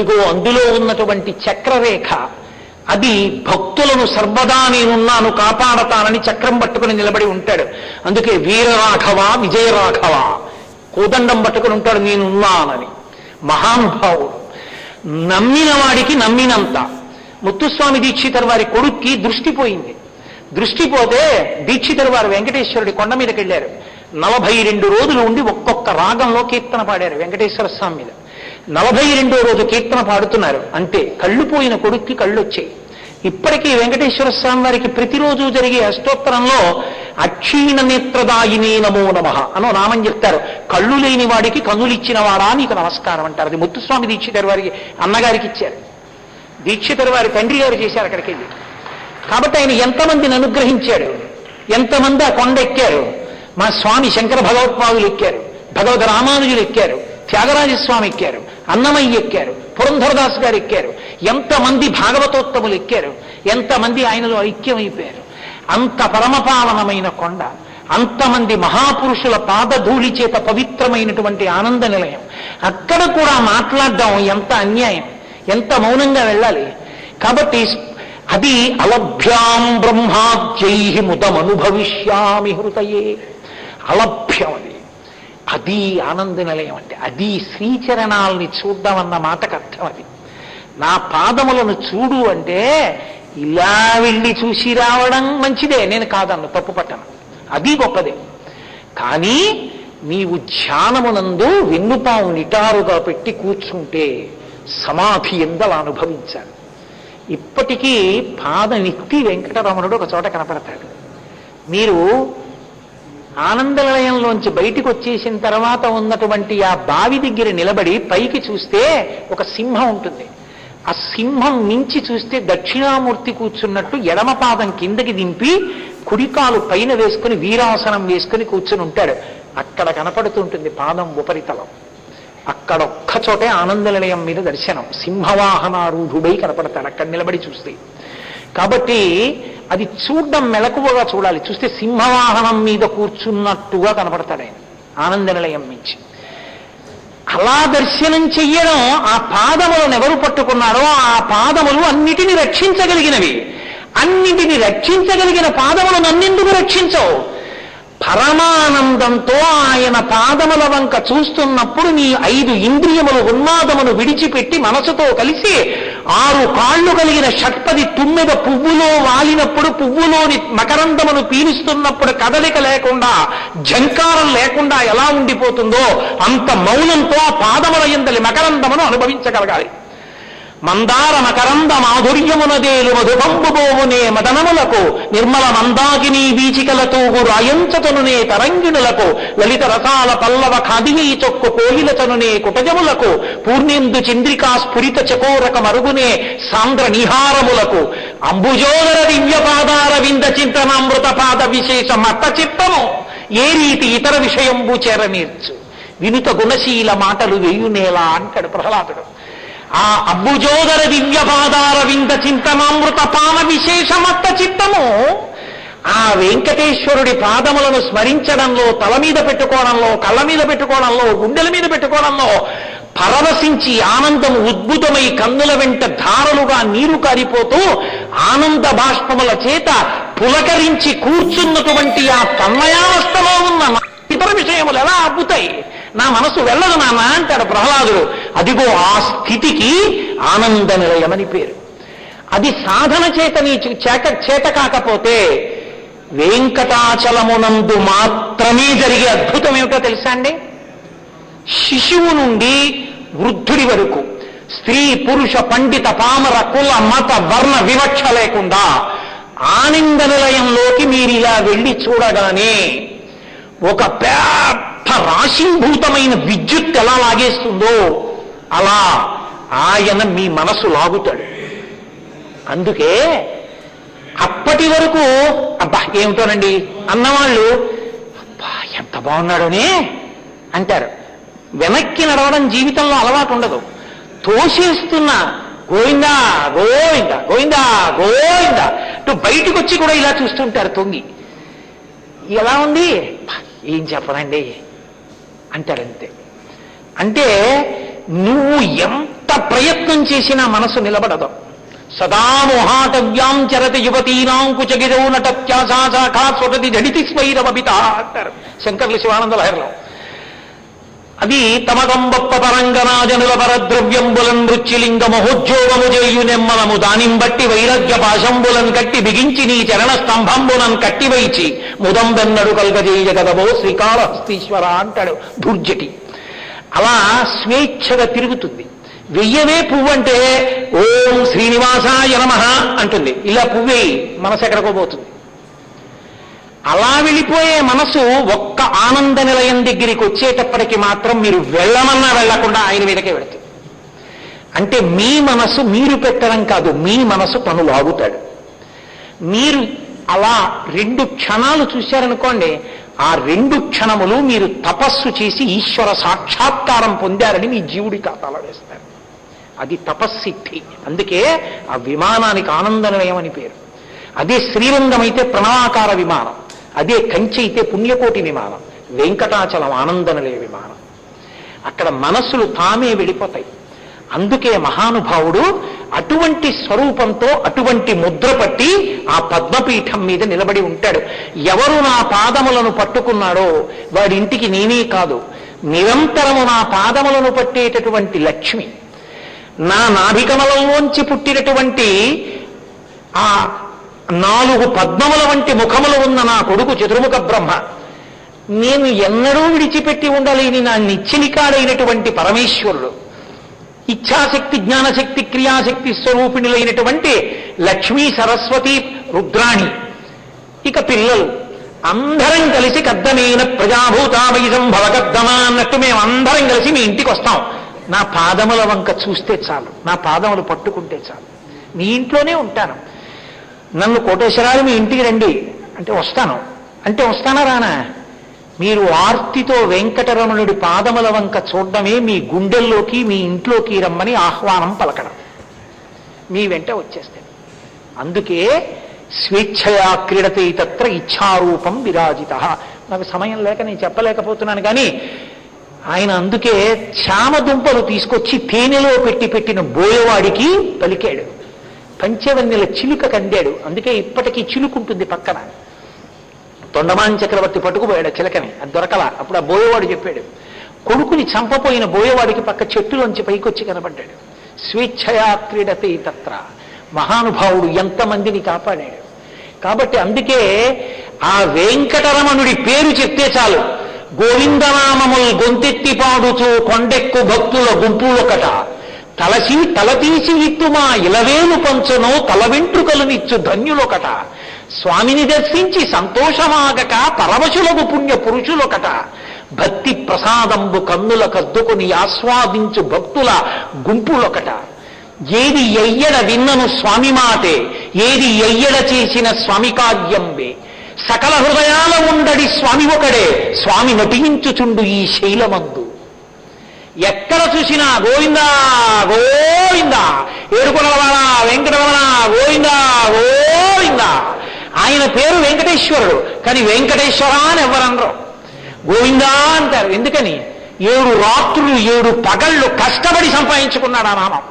ఇదిగో అందులో ఉన్నటువంటి చక్రరేఖ అది భక్తులను సర్వదా నేనున్నాను కాపాడతానని చక్రం పట్టుకుని నిలబడి ఉంటాడు. అందుకే వీరరాఘవ విజయరాఘవ కోదండం పట్టుకుని ఉంటాడు నేనున్నానని. మహానుభావుడు నమ్మిన వాడికి నమ్మినంత. ముత్తుస్వామి దీక్షితర్ వారి కొడుక్కి దృష్టి పోయింది. దృష్టి పోతే దీక్షితర్ వారు వెంకటేశ్వరుడి కొండ మీదకి వెళ్ళారు నలభై రెండు రోజులు ఉండి ఒక్కొక్క రాగంలో కీర్తన పాడారు వెంకటేశ్వర స్వామి మీద. నలభై రెండో రోజు కీర్తన పాడుతున్నారు. అంటే కళ్ళు పోయిన కొడుక్కి కళ్ళు వచ్చాయి ఇప్పటికీ వెంకటేశ్వర స్వామి వారికి ప్రతిరోజు జరిగే అష్టోత్తరంలో అక్షీణ నేత్రదాయినే నమో నమ అనో నామం చెప్తారు. కళ్ళు లేని వాడికి కన్నులిచ్చిన వాడా నీకు నమస్కారం అంటారు. అది ముత్తుస్వామి దీక్షితర్ వారికి అన్నగారికి ఇచ్చారు. దీక్షితర్ వారి తండ్రి గారు చేశారు అక్కడికి వెళ్ళి. కాబట్టి ఆయన ఎంతమందిని అనుగ్రహించాడు? ఎంతమంది ఆ కొండ ఎక్కారు? మా స్వామి శంకర భగవత్పాదులు ఎక్కారు భగవద్ రామానుజులు ఎక్కారు త్యాగరాజస్వామి ఎక్కారు అన్నమయ్య ఎక్కారు పురంధరదాస్ గారు ఎక్కారు ఎంతమంది భాగవతోత్తములు ఎక్కారు ఎంతమంది ఆయనలో ఐక్యమైపోయారు. అంత పరమపావనమైన కొండ అంతమంది మహాపురుషుల పాదధూళి చేత పవిత్రమైనటువంటి ఆనంద నిలయం. అక్కడ కూడా మాట్లాడడం ఎంత అన్యాయం ఎంత మౌనంగా వెళ్ళాలి? కాబట్టి అది అలభ్యాం బ్రహ్మాద్యై ముదమనుభవిష్యామి హృదయే. అలభ్యం అది అది ఆనంద నిలయం అంటే అది శ్రీచరణాలని చూద్దామన్న మాటకు అర్థం అది నా పాదములను చూడు అంటే ఇలా వెళ్ళి చూసి రావడం మంచిదే. నేను కాదన్ను తప్పు పట్టను. అది గొప్పదే. కానీ నీవు ధ్యానమునందు వెన్నుపాము నిటారుగా పెట్టి కూర్చుంటే సమాధి ఎందలు అనుభవించాలి. ఇప్పటికీ పాదనిక్తి వెంకటరమణుడు ఒక చోట కనపడతాడు. మీరు ఆనందలయంలోంచి బయటికి వచ్చేసిన తర్వాత ఉన్నటువంటి ఆ బావి దగ్గర నిలబడి పైకి చూస్తే ఒక సింహం ఉంటుంది. ఆ సింహం మించి చూస్తే దక్షిణామూర్తి కూర్చున్నట్టు ఎడమ పాదం కిందకి దింపి కుడికాలు పైన వేసుకుని వీరాసనం వేసుకుని కూర్చుని ఉంటాడు. అక్కడ కనపడుతుంటుంది పాదం ఉపరితలం. అక్కడ ఒక్క చోటే ఆనంద నిలయం మీద దర్శనం. సింహవాహనారూఢుడై కనపడతాడు అక్కడ నిలబడి చూస్తే. కాబట్టి అది చూడడం మెలకువగా చూడాలి. చూస్తే సింహవాహనం మీద కూర్చున్నట్టుగా కనపడతాడు ఆయన ఆనంద నిలయం నుంచి. అలా దర్శనం చెయ్యడం ఆ పాదములను ఎవరు పట్టుకున్నారో ఆ పాదములు అన్నిటిని రక్షించగలిగినవి. అన్నిటిని రక్షించగలిగిన పాదములు నన్నెందుకు రక్షించవు? పరమానందంతో ఆయన పాదముల వంక చూస్తున్నప్పుడు నీ ఐదు ఇంద్రియములు ఉన్మాదమును విడిచిపెట్టి మనసుతో కలిసి ఆరు కాళ్ళు కలిగిన షట్పది తుమ్మెద పువ్వులో వాలినప్పుడు పువ్వులోని మకరందమును పీలుస్తున్నప్పుడు కదలిక లేకుండా జంకారం లేకుండా ఎలా ఉండిపోతుందో అంత మౌనంతో ఆ పాదముల ఎందలి మకరందమును అనుభవించగలగాలి. మందార మకరంద మాధుర్యమునదేలు మధుబంబుబోవునే మదనములకు నిర్మల మందాకిని వీచికలతూగు రాయంచతనునే తరంగిణులకు లలిత రసాల పల్లవ ఖాదినీ చొక్కు కోయిలతనునే కుటజములకు పూర్ణేందు చంద్రికా స్ఫురిత చకోరక మరుగునే సాంద్ర నిహారములకు అంబుజోదర దివ్య పాదార వింద చింతనామృత పాద విశేష మత్త చిత్తము ఏ రీతి ఇతర విషయంబు చేరనీర్చు. వినుత గుణశీల మాటలు వేయునేలా అంటాడు ప్రహ్లాదుడు. ఆ అబ్బుజోదర దివ్యపాదార వింద చింతనామృత పాన విశేషమత్త చిత్తము ఆ వెంకటేశ్వరుడి పాదములను స్మరించడంలో తల మీద పెట్టుకోవడంలో కళ్ళ మీద పెట్టుకోవడంలో గుండెల మీద పెట్టుకోవడంలో పరవశించి ఆనందం ఉద్భుతమై కన్నుల వెంట ధారలుగా నీరు కారిపోతూ ఆనంద బాష్పముల చేత పులకరించి కూర్చున్నటువంటి ఆ తన్మయావస్థలో ఉన్న ఇతర విషయములు ఎలా అబ్బుతాయి నా మనసు వెళ్ళదు నాన్న అంటాడు ప్రహ్లాదుడు. అదిగో ఆ స్థితికి ఆనంద నిలయమని పేరు. అది సాధన చేత నీ చేత చేత కాకపోతే వెంకటాచలమునందు మాత్రమే జరిగే అద్భుతం ఏమిటో తెలుసా అండి? శిశువు నుండి వృద్ధుడి వరకు స్త్రీ పురుష పండిత పామర కుల మత వర్ణ వివక్ష లేకుండా ఆనంద నిలయంలోకి మీరు ఇలా వెళ్ళి చూడగానే ఒక పెద్ద రాశీభూతమైన విద్యుత్ ఎలా లాగేస్తుందో అలా ఆయన మీ మనసు లాగుతాడు. అందుకే అప్పటి వరకు అబ్బా ఏమిటోనండి? అన్నవాళ్ళు అబ్బా ఎంత బాగున్నాడోనే? అంటారు. వెనక్కి నడవడం జీవితంలో అలవాటు ఉండదు. తోసేస్తున్న గోవిందా గోవిందా గోవిందా గోవిందా అంటూ బయటకు వచ్చి కూడా ఇలా చూస్తుంటారు తొంగి. ఎలా ఉంది? ఏం చెప్పనండి? అంటారంతే అంటే నువ్వు ఎంత ప్రయత్నం చేసినా మనసు నిలబడదు. సదా మొహాటవ్యాం చరతి యువతీనాం కుచగిరో నటత్యాశాఖా స్వటతి జడితి స్వైరవపిత అంటారు. శంకర్లు శివానంద లహరిలో. అది తమకంబప్ప పరంగనాజనుల పరద్రవ్యంబులం నృత్యలింగ మహోద్యోగము చేయు నెమ్మనము దానిని బట్టి వైరగ్య పాశంబులం కట్టి బిగించి నీ చరణ స్తంభంబులన్ కట్టివైచి ముదం వెన్నడు కల్గజేయ గదవో శ్రీకాళహస్తీశ్వర అంటాడు దుర్జటి అలా స్వేచ్ఛగా తిరుగుతుంది. వెయ్యవే పువ్వు అంటే ఓం శ్రీనివాసాయ నమ అంటుంది. ఇలా పువ్వేయి మనసు ఎక్కడికో పోతుంది. అలా వెళ్ళిపోయే మనసు ఒక్క ఆనంద నిలయం దగ్గరికి వచ్చేటప్పటికి మాత్రం మీరు వెళ్ళమన్నా వెళ్ళకుండా ఆయన మీదకే వెళుతుంది అంటే మీ మనసు మీరు పెట్టడం కాదు మీ మనసు తను లాగుతాడు. మీరు అలా రెండు క్షణాలు చూశారనుకోండి ఆ రెండు క్షణములు మీరు తపస్సు చేసి ఈశ్వర సాక్షాత్కారం పొందారని మీ జీవుడి ఖాతాలో వేస్తారు. అది తపస్సిద్ధి. అందుకే ఆ విమానానికి ఆనంద నిలయం అని పేరు. అదే శ్రీరంగం అయితే ప్రణవాకార విమానం. అదే కంచి అయితే పుణ్యకోటి విమానం. వెంకటాచలం ఆనందనలే విమానం. అక్కడ మనస్సులు తామే వెళ్ళిపోతాయి అందుకే మహానుభావుడు అటువంటి స్వరూపంతో అటువంటి ముద్ర పట్టి ఆ పద్మపీఠం మీద నిలబడి ఉంటాడు. ఎవరు నా పాదములను పట్టుకున్నాడో వాడింటికి నేనే కాదు. నిరంతరము నా పాదములను పట్టేటటువంటి లక్ష్మి. నా నాభికమలంలోంచి పుట్టినటువంటి ఆ నాలుగు పద్మముల వంటి ముఖములు ఉన్న నా కొడుకు చతుర్ముఖ బ్రహ్మ. నేను ఎన్నడూ విడిచిపెట్టి ఉండలేని నా నిచ్చినికాడైనటువంటి పరమేశ్వరుడు. ఇచ్ఛాశక్తి జ్ఞానశక్తి క్రియాశక్తి స్వరూపిణులైనటువంటి లక్ష్మీ సరస్వతి రుద్రాణి. ఇక పిల్లలు అందరం కలిసి కద్దమైన ప్రజాభూతామై సంభవ కద్దమా అన్నట్టు మేము అందరం కలిసి మీ ఇంటికి వస్తాం. నా పాదముల వంక చూస్తే చాలు. నా పాదములు పట్టుకుంటే చాలు. మీ ఇంట్లోనే ఉంటాను. నన్ను కోటేశ్వరాలు మీ ఇంటికి రండి. అంటే వస్తాను. అంటే వస్తానా రానా? మీరు ఆర్తితో వెంకటరమణుడి పాదముల వంక చూడడమే మీ గుండెల్లోకి మీ ఇంట్లోకి రమ్మని ఆహ్వానం పలకడం. మీ వెంట వచ్చేస్తే అందుకే స్వేచ్ఛయా క్రీడతే తత్ర ఇచ్ఛారూపం విరాజిత. నాకు సమయం లేక నేను చెప్పలేకపోతున్నాను కానీ ఆయన అందుకే చామ దుంపలు తీసుకొచ్చి తేనెలో పెట్టి పెట్టిన బోయవాడికి పలికాడు. పంచవన్నెల చిలుక కందాడు. అందుకే ఇప్పటికీ చిలుకుంటుంది పక్కన. తొండమాన్ చక్రవర్తి పట్టుకుపోయాడు చిలకని. అది దొరకల. అప్పుడు ఆ బోయవాడు చెప్పాడు కొడుకుని చంపపోయిన బోయవాడికి పక్క చెట్టులోంచి పైకొచ్చి కనబడ్డాడు. స్వేచ్ఛయా క్రీడతే తత్ర. మహానుభావుడు ఎంతమందిని కాపాడాడు. కాబట్టి అందుకే ఆ వెంకటరమణుడి పేరు చెప్తే చాలు. గోవిందనామముల్ గొంతెత్తి పాడుచు కొండెక్కు భక్తుల గుంపులొకట. తలసి తలతీసి ఇత్తుమా ఇలవేలు పంచునో తల వెంట్రుకలునిచ్చు ధన్యులొకట. స్వామిని దర్శించి సంతోషమాగక పరవశులకు పుణ్య పురుషులొకట. భక్తి ప్రసాదంబు కన్నుల కద్దుకుని ఆస్వాదించు భక్తుల గుంపులొకట. ఏది ఎయ్యడ విన్నను స్వామి మాటే ఏది ఎయ్యడ చేసిన స్వామి కార్యంబే. సకల హృదయాల ఉండడి స్వామి ఒకడే స్వామి నటించుచుండు ఈ శైలమందు. ఎక్కడ చూసినా గోవిందా గోవిందా. ఏడుకొనవాడ వెంకటరమణ గోవిందా గోవిందా. ఆయన పేరు వెంకటేశ్వరుడు కానీ వెంకటేశ్వర అని ఎవరనరు గోవిందా అంటారు. ఎందుకని? ఏడు రాత్రులు ఏడు పగళ్ళు కష్టపడి సంపాదించుకున్నాడు ఆ నామం.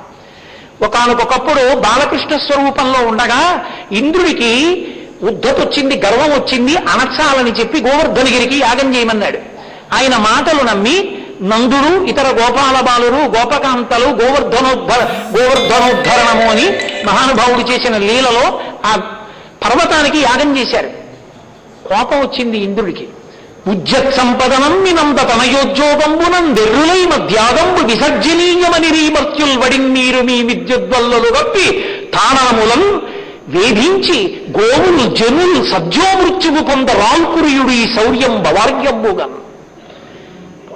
ఒకనకొకప్పుడు బాలకృష్ణ స్వరూపంలో ఉండగా ఇంద్రుడికి ఉద్ధతొచ్చింది గర్వం వచ్చింది అనచాలని చెప్పి గోవర్ధనగిరికి యాగం చేయమన్నాడు. ఆయన మాటలు నమ్మి నందుడు ఇతర గోపాల బాలురు గోపకాంతలు గోవర్ధనోద్ధర గోవర్ధనోద్ధరణము అని మహానుభావుడు చేసిన లీలలో ఆ పర్వతానికి యాగం చేశారు. కోపం వచ్చింది ఇంద్రుడికి. ఉజ్జత్ సంపదనం వినంద తనయోద్యోగంబునం వెర్రులై మధ్యాగంబు విసర్జనీయమని రీమర్త్యుల్ వడిన్నీరు మీ విద్యుద్వల్లలు గప్పి తానములం వేధించి గోవులు జనులు సద్యోమృత్యువు పొంద రాల్కురియుడు ఈ శౌర్యం బవార్యంబుగన్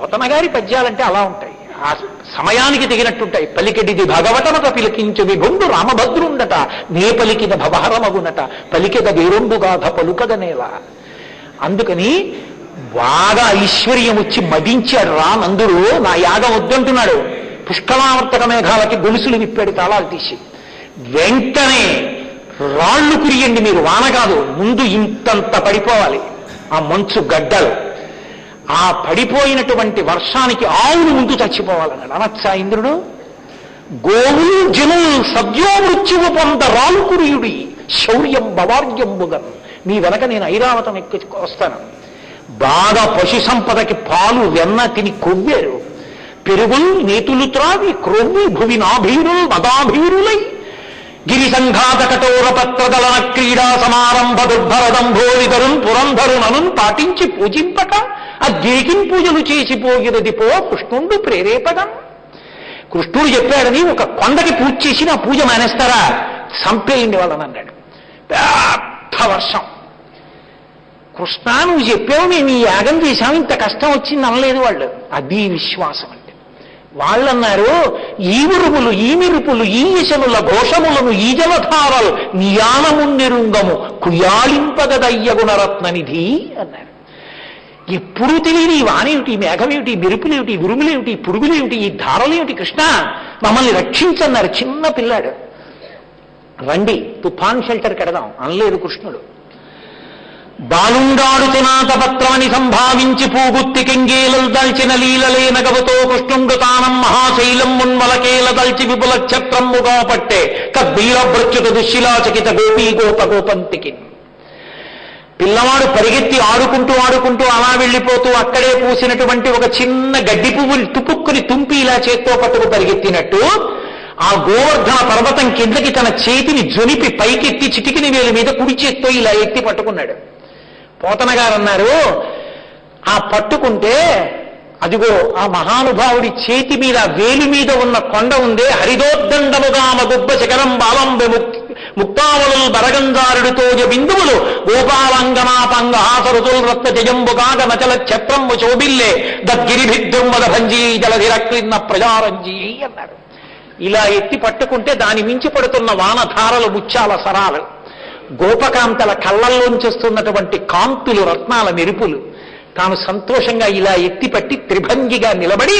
పోతన గారి పద్యాలంటే అలా ఉంటాయి. ఆ సమయానికి తగినట్టుంటాయి. పలికెడిది భగవతమత పిలికించు విభుండు రామభద్రుండట. నే పలికిన భవహరమగునట. పలికెద వేరొండుగాధ పలుకదనేల అందుకని బాగా ఐశ్వర్యం వచ్చి మదించాడు రా నందుడు. నా యాగం వద్దంటున్నాడు. పుష్కలావర్తక మేఘాలకి గొలుసులు విప్పాడు తాళాలు తీసి. వెంటనే రాళ్ళు కురియండి మీరు. వాన కాదు. ముందు ఇంతంత పడిపోవాలి. ఆ మంచు గడ్డలు. ఆ పడిపోయినటువంటి వర్షానికి ఆవులు ముందు చచ్చిపోవాలన్నాడు అనొచ్చా ఇంద్రుడు? గోవులు జనులు సద్యో మృత్యువు పొంద రాలుకురియుడి శౌర్యం బవార్యంబుగన్ మీ వెనక నేను ఐరావతం ఎక్కి వస్తాను. బాగా పశు సంపదకి పాలు వెన్న తిని కొవ్వారు. పెరుగులు నేతులు త్రావి క్రొవ్వి భువి నాభీరులు మదాభీరులై. గిరి సంఘాత కఠోర పత్రదలన క్రీడా సమారంభ దుర్భరదంభోరిధరున్ పురంధరునను పాటించి పూజింపక. ఆ గిరికిం పూజలు చేసిపోగినది పో కృష్ణుండు ప్రేరేపడం కృష్ణుడు చెప్పాడని ఒక కొండకి పూజ చేసి నా పూజ మానేస్తారా? చంపేయండి వాళ్ళని అన్నాడు. పెద్ద వర్షం. కృష్ణ నువ్వు చెప్పావు మేము ఈ యాగం చేశాం ఇంత కష్టం వచ్చింది అనలేదు వాళ్ళు. అది విశ్వాసం అంటే. వాళ్ళన్నారు ఈ ఉరుపులు ఈ మిరుపులు ఈ యశనుల ఘోషములను ఈ జలధారలు నియాలమున్నిరుంగము కుయాళింపగదయ్య గుణరత్న నిధి అన్నారు. ఎప్పుడూ తెలియని ఈ వానేమిటి? ఈ మేఘమేమిటి? ఈ మెరుపులేమిటి? ఈ ఉరుములేమిటి ఈ పురుగులేమిటి? ఈ ధారలేమిటి? కృష్ణ మమ్మల్ని రక్షించన్నారు. చిన్న పిల్లాడు. రండి తుఫాన్ షెల్టర్ కడదాం. అనలేదు కృష్ణుడు. బాలుండాడుతునాథ పత్రమని సంభావించి పూగుత్తి కెంగేలలు దల్చిన లీలలే నగవతో కృష్ణుండు తానం మహాశైలం మున్మలకేల దల్చి విపుల ఛత్రమ్ముగా పట్టే కద్బీర భృత్యుత దుశ్శిలాచకిత గోపీ గోప గోపంతికి పిల్లవాడు పరిగెత్తి ఆడుకుంటూ ఆడుకుంటూ అలా వెళ్ళిపోతూ అక్కడే పూసినటువంటి ఒక చిన్న గడ్డి పువ్వుని తుపుక్కుని తుంపి ఇలా చేత్తో పట్టుకు పరిగెత్తినట్టు ఆ గోవర్ధన పర్వతం కిందకి తన చేతిని జొనిపి పైకెత్తి చిటికిని వేలు మీద కుడి చేత్తో ఇలా ఎత్తి పట్టుకున్నాడు. పోతన గారు అన్నారు ఆ పట్టుకుంటే అదిగో ఆ మహానుభావుడి చేతి మీద వేలు మీద ఉన్న కొండ ఉందే హరిదోద్దండముగామ గుబ్బ శిఖరం బాలం ముక్తావలు బరగంగారుడితో బిందువులు గోపాలంగనాపంగ హాసరుతుల్ రత్న జయంబుగాగ నచల ఛత్రంబు చోబిల్లే దద్గిరిభిద్రుంవద భంజీ జలధిరక్లిన్న ప్రజారంజీ అన్నారు. ఇలా ఎత్తి పట్టుకుంటే దాని మించి పడుతున్న వానధారలు ముత్యాల సరాలు. గోపకాంతల కళ్ళల్లోంచేస్తున్నటువంటి కాంతులు రత్నాల మెరుపులు. తాను సంతోషంగా ఇలా ఎత్తిపట్టి త్రిభంగిగా నిలబడి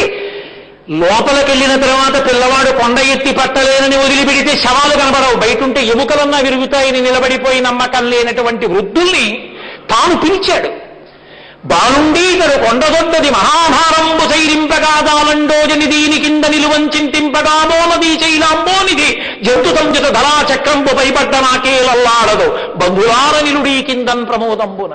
లోపలికెళ్ళిన తర్వాత పిల్లవాడు కొండ ఎత్తి పట్టలేనని వదిలిపెడితే శవాలు కనబడవు. బయటుంటే ఎముకలన్నా విరుగుతాయని నిలబడిపోయి నమ్మకం లేనటువంటి వృద్ధుల్ని తాను పిలిచాడు. బాలుండీకరు కొండదొడ్డది మహాభారంబు సైరింపగాదాలండోజని దీని కింద నిలువంచింతింపగా మోనది చైలాంబోనిది. జంతు సంచిత ధరా చక్రంబు పైపడ్డ నాకేలల్లాడదు బంధులార నిలుడీ కిందన్ ప్రమోదంబున.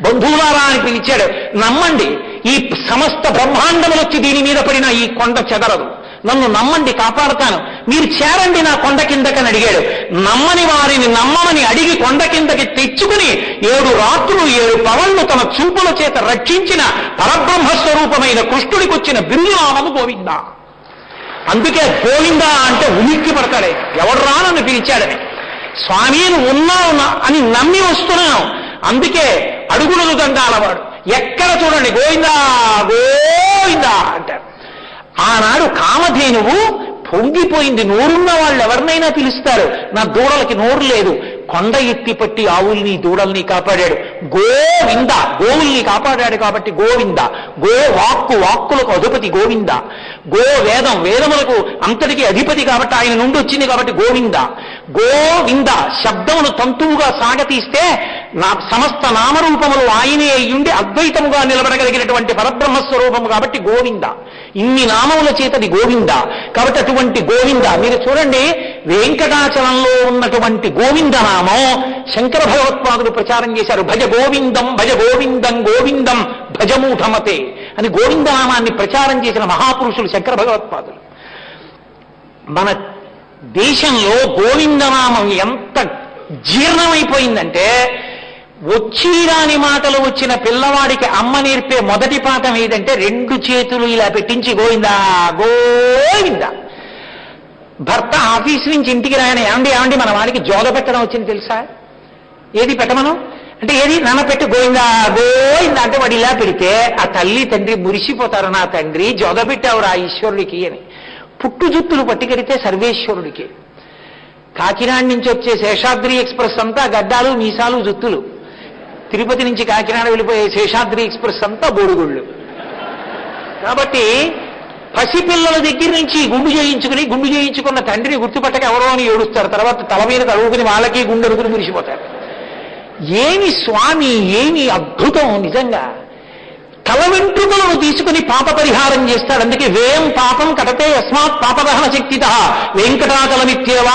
బంధువులారా అని పిలిచాడు నమ్మండి ఈ సమస్త బ్రహ్మాండములు వచ్చి దీని మీద పడిన ఈ కొండ చెదరదు. నన్ను నమ్మండి కాపాడతాను. మీరు చేరండి నా కొండ కిందకని అడిగాడు. నమ్మని వారిని నమ్మమని అడిగి కొండ కిందకి తెచ్చుకుని ఏడు రాత్రులు ఏడు పవన్లు తన చూపుల చేత రక్షించిన పరబ్రహ్మ స్వరూపమైన కృష్ణుడికి వచ్చిన బిరుదునామము గోవింద. అందుకే గోవింద అంటే ఉలిక్కి పడతాడే ఎవడు నన్ను పిలిచాడని స్వామి నువ్వు ఉన్నావు నా- అని నమ్మి వస్తున్నాను. అందుకే అడుగులు దండాలవాడు. ఎక్కడ చూడండి గోవిందా గోవిందా అంటారు. ఆనాడు కామధేనువు పొంగిపోయింది నోరున్న వాళ్ళు ఎవరినైనా పిలుస్తారు. నా దూడలకి నోరు లేదు. కొండ ఎత్తి పట్టి ఆవుల్ని దూడల్ని కాపాడాడు. గోవింద గోవుల్ని కాపాడాడు కాబట్టి గోవింద. గో వాక్కు వాక్కులకు అధిపతి గోవింద. గో వేదం వేదములకు అంతటికి అధిపతి కాబట్టి ఆయన నుండి వచ్చింది కాబట్టి గోవింద. గోవింద శబ్దమును తంతువుగా సాగతీస్తే నా సమస్త నామరూపములు ఆయనే అయ్యుండి అద్వైతముగా నిలబడగలిగినటువంటి పరబ్రహ్మ స్వరూపము కాబట్టి గోవింద. ఇన్ని నామముల చేతది గోవింద. కాబట్టి అటువంటి గోవింద. మీరు చూడండి వెంకటాచలంలో ఉన్నటువంటి గోవింద నామం శంకర భగవత్పాదులు ప్రచారం చేశారు. భజ గోవిందం భజ గోవిందం గోవిందం భజమూఢమతే అని గోవింద నామాన్ని ప్రచారం చేసిన మహాపురుషులు శంకర భగవత్పాదులు. మన దేశంలో గోవిందనామం ఎంత జీర్ణమైపోయిందంటే వచ్చిరాని మాటలు వచ్చిన పిల్లవాడికి అమ్మ నేర్పే మొదటి పాఠం ఏదంటే రెండు చేతులు ఇలా పెట్టించి గోవిందా గోవిందా. భర్త ఆఫీస్ నుంచి ఇంటికి రాయన ఏమండి ఏమండి మన వాడికి జోద పెట్టడం వచ్చింది తెలుసా? ఏది పెట్టమను? అంటే ఏది? నాన్న పెట్టి గోయిందా గోయిందా అంటే వాడు ఇలా పెడితే ఆ తల్లి తండ్రి మురిసిపోతారు నా తండ్రి జోద పెట్టావురా ఈశ్వరుడికి అని. పుట్టు జుత్తులు పట్టుకెడితే సర్వేశ్వరుడికి. కాకినాడ నుంచి వచ్చే శేషాద్రి ఎక్స్ప్రెస్ అంతా గడ్డాలు మీసాలు జుత్తులు. తిరుపతి నుంచి కాకినాడ వెళ్ళిపోయే శేషాద్రి ఎక్స్ప్రెస్ అంతా బోడుగుళ్ళు. కాబట్టి పసిపిల్లల దగ్గర నుంచి గుండు చేయించుకుని గుండు చేయించుకున్న తండ్రిని గుర్తుపట్టక ఎవరో అని ఏడుస్తారు. తర్వాత తల మీద తడుగుకుని వాళ్ళకి గుండె అడుగుని మురిసిపోతారు ఏమి స్వామి ఏమి అద్భుతం నిజంగా. తల వెంట్రుకలను తీసుకుని పాప పరిహారం చేస్తాడు. అందుకే వేం పాపం కటతే యస్మాత్ పాపదహన శక్తిత వెంకటాచలమిత్యేవా